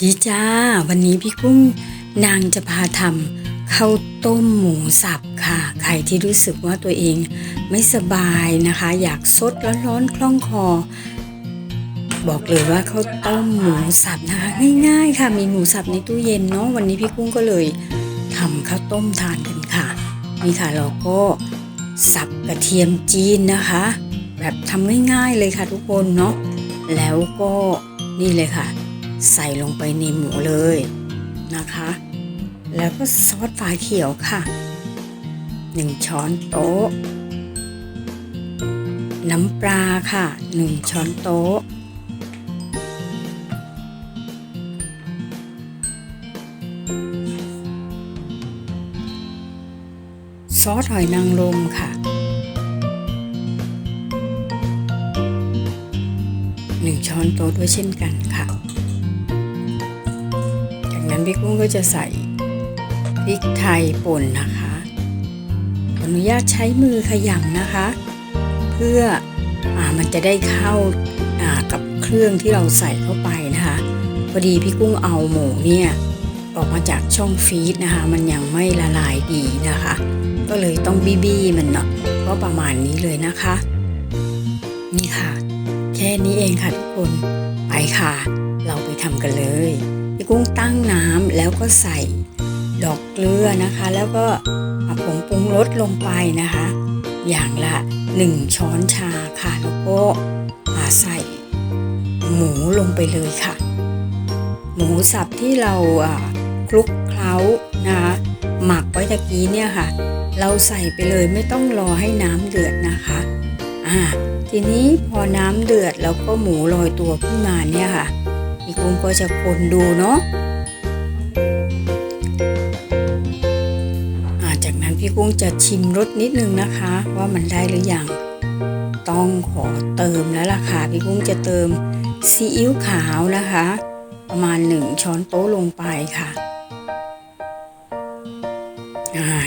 ดีจ้า วันนี้พี่กุ้งนางจะพาทำข้าวต้มหมูสับค่ะ ใครที่รู้สึกว่าตัวเองไม่สบายนะคะ อยากซดร้อนๆคล่องคอ บอกเลยว่าข้าวต้มหมูสับนะคะ ง่ายๆค่ะ มีหมูสับในตู้เย็นเนาะวันนี้พี่กุ้งก็เลยทำข้าวต้มทานกันค่ะนี่ค่ะเราก็สับกระเทียมจีนนะคะ แบบทำง่ายๆเลยค่ะทุกคนเนาะแล้วก็นี่เลยค่ะ ใส่ลงไปในหมูเลยนะคะ แล้วก็ซอสฝาเขียวค่ะ 1 ช้อนโต๊ะ น้ำปลาค่ะ 1 ช้อนโต๊ะ ซอสหอยนางรมค่ะหนึ่งช้อนโต๊ะด้วยเช่นกันค่ะ นั้นพี่กุ้งก็จะใส่พริกไทยป่นนะคะขออนุญาตใช้มือขยำนะคะ เพื่ออมันจะได้เข้ากับเครื่องที่เราใส่เข้าไปนะคะพอดีพี่กุ้งเอาหมูเนี่ยออกมาจากช่องฟีดนะคะ มันยังไม่ละลายดีนะคะ ก็เลยต้องบี้บี้มันเนาะก็ประมาณนี้เลยนะคะ นี่ค่ะ แค่นี้เองค่ะทุกคนไปค่ะ เราไปทำกันเลย กุ้งตั้งน้ำแล้วก็ใส่ดอกเกลือนะคะ แล้วก็ผงปรุงรสลงไปนะคะ อย่างละหนึ่งช้อนชาค่ะ แล้วก็ใส่หมูลงไปเลยค่ะ หมูสับที่เราคลุกเคล้านะคะหมักไว้ตะกี้เนี่ยค่ะ เราใส่ไปเลยไม่ต้องรอให้น้ำเดือดนะคะอ่าทีนี้พอน้ำเดือดแล้วก็หมูลอยตัวขึ้นมาเนี่ยค่ะ พี่กุ้งก็จะคนดูเนาะจากนั้นพี่กุ้งจะชิมรสนิดนึงนะคะ ว่ามันได้หรือยังต้องขอเติมแล้วล่ะค่ะพี่กุ้งจะเติมซีอิ๊วขาวนะคะ ประมาณหนึ่งช้อนโต๊ะลงไปค่ะ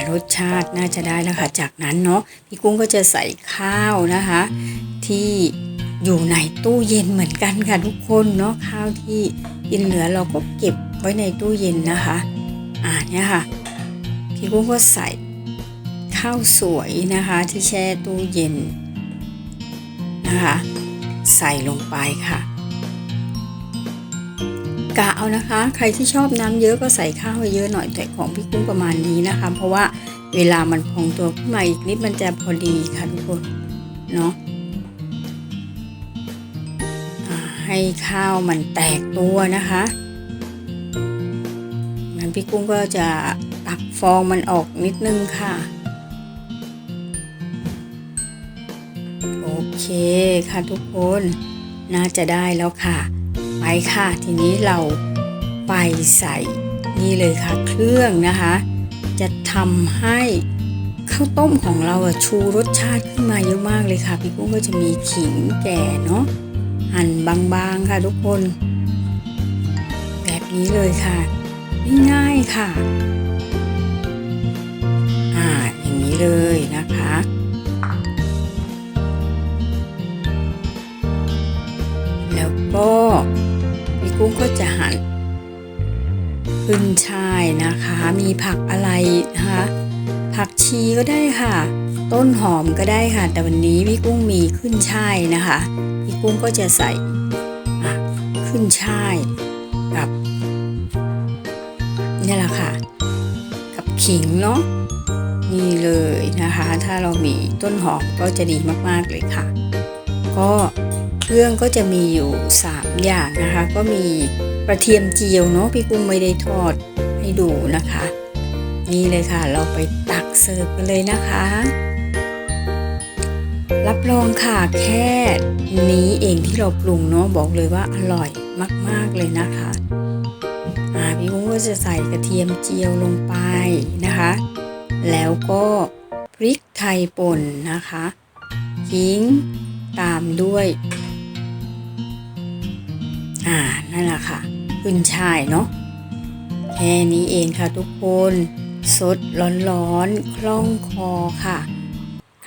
รสชาติน่าจะได้แล้วค่ะ จากนั้นเนาะพี่กุ้งก็จะใส่ข้าวนะคะ ที่ อยู่ในตู้เย็นเหมือนกันค่ะทุกคนเนาะข้าวที่กินเหลือเราก็เก็บไว้ในตู้เย็นนะคะ อ่าเนี่ยค่ะ พี่กุ้งก็ใส่ข้าวสวยนะคะที่แช่ตู้เย็นนะคะใส่ลงไปค่ะกะเอานะคะ ใครที่ชอบน้ำเยอะก็ใส่ข้าวเยอะหน่อยแต่ของพี่กุ้งประมาณนี้นะคะ เพราะว่าเวลามันพองตัวขึ้นมาอีกนิดมันจะพอดีค่ะทุกคนเนาะ ให้ข้าวมันแตกตัวนะคะงั้นพี่กุ้งก็จะตักฟองมันออกนิดนึงค่ะ โอเคค่ะทุกคนน่าจะได้แล้วค่ะ ไปค่ะ ทีนี้เราไปใส่นี่เลยค่ะเครื่องนะคะ จะทำให้ข้าวต้มของเราชูรสชาติขึ้นมาเยอะมากเลยค่ะ พี่กุ้งก็จะมีขิงแก่เนาะ หั่นบางๆค่ะทุกคน แบบนี้เลยค่ะง่ายๆค่ะอ่าอย่างนี้เลยนะคะแล้วก็พี่กุ้งก็จะหั่นขึ้นช่ายนะคะ มีผักอะไรนะคะผักชีก็ได้ค่ะ ต้นหอมก็ได้ค่ะ แต่วันนี้พี่กุ้งมีขึ้นช่ายนะคะ กุ้งก็จะใส่ขึ้นช่ายกับนี่แหละค่ะ กับขิงเนาะนี่เลยนะคะ ถ้าเรามีต้นหอมก็จะดีมากๆเลยค่ะ ก็เครื่องก็จะมีอยู่ 3 อย่างนะคะ ก็มีกระเทียมเจียวเนาะพี่กุ้งไม่ได้ทอดให้ดูนะคะ นี่เลยค่ะ เราไปตักเสิร์ฟกันเลยนะคะ รับรองค่ะแค่นี้เองที่เราปรุงเนาะบอกเลยว่าอร่อยมาก ๆเลยนะคะอ่าพี่กุ้งก็จะใส่กระเทียมเจียวลงไปนะคะ แล้วก็พริกไทยป่นนะคะขิงตามด้วย อ่า นั่นแหละค่ะขึ้นช่ายเนาะแค่นี้เองค่ะทุกคนสดร้อนๆคล่องคอค่ะ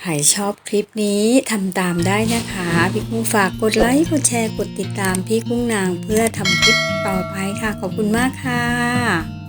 ใครชอบคลิปนี้ทำตามได้นะคะ พี่กุ้งฝากกดไลค์กดแชร์กดติดตามพี่กุ้งนางเพื่อทำคลิปต่อไปค่ะ ขอบคุณมากค่ะ